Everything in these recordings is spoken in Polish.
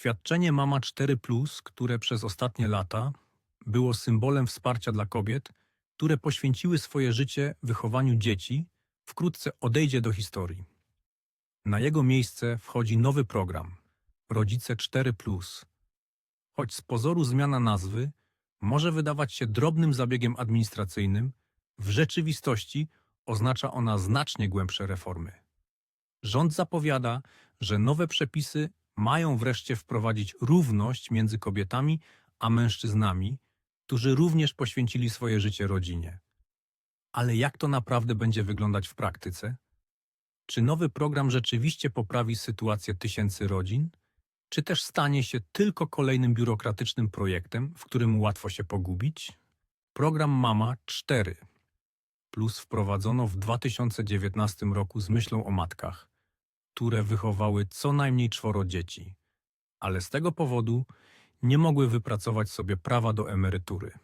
Świadczenie Mama 4, które przez ostatnie lata było symbolem wsparcia dla kobiet, które poświęciły swoje życie wychowaniu dzieci, wkrótce odejdzie do historii. Na jego miejsce wchodzi nowy program Rodzice 4. Choć z pozoru zmiana nazwy może wydawać się drobnym zabiegiem administracyjnym, w rzeczywistości oznacza ona znacznie głębsze reformy. Rząd zapowiada, że nowe przepisy mają wreszcie wprowadzić równość między kobietami a mężczyznami, którzy również poświęcili swoje życie rodzinie. Ale jak to naprawdę będzie wyglądać w praktyce? Czy nowy program rzeczywiście poprawi sytuację tysięcy rodzin? Czy też stanie się tylko kolejnym biurokratycznym projektem, w którym łatwo się pogubić? Program Mama 4 plus wprowadzono w 2019 roku z myślą o matkach, które wychowały co najmniej czworo dzieci, ale z tego powodu nie mogły wypracować sobie prawa do emerytury.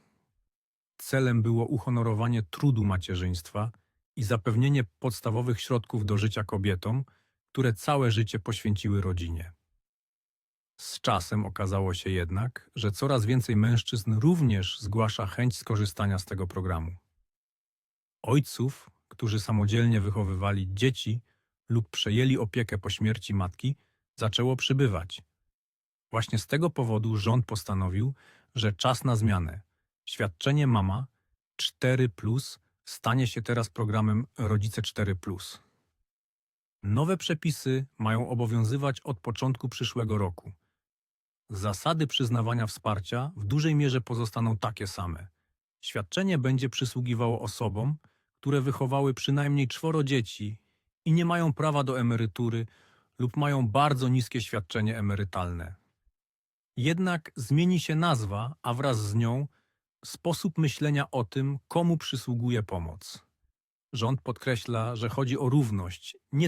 Celem było uhonorowanie trudu macierzyństwa i zapewnienie podstawowych środków do życia kobietom, które całe życie poświęciły rodzinie. Z czasem okazało się jednak, że coraz więcej mężczyzn również zgłasza chęć skorzystania z tego programu. Ojców, którzy samodzielnie wychowywali dzieci lub przejęli opiekę po śmierci matki, zaczęło przybywać. Właśnie z tego powodu rząd postanowił, że czas na zmianę. Świadczenie Mama 4 stanie się teraz programem Rodzice 4 Nowe przepisy mają obowiązywać od początku przyszłego roku. Zasady przyznawania wsparcia w dużej mierze pozostaną takie same. Świadczenie będzie przysługiwało osobom, które wychowały przynajmniej czworo dzieci i nie mają prawa do emerytury lub mają bardzo niskie świadczenie emerytalne. Jednak zmieni się nazwa, a wraz z nią sposób myślenia o tym, komu przysługuje pomoc. Rząd podkreśla, że chodzi o równość, nie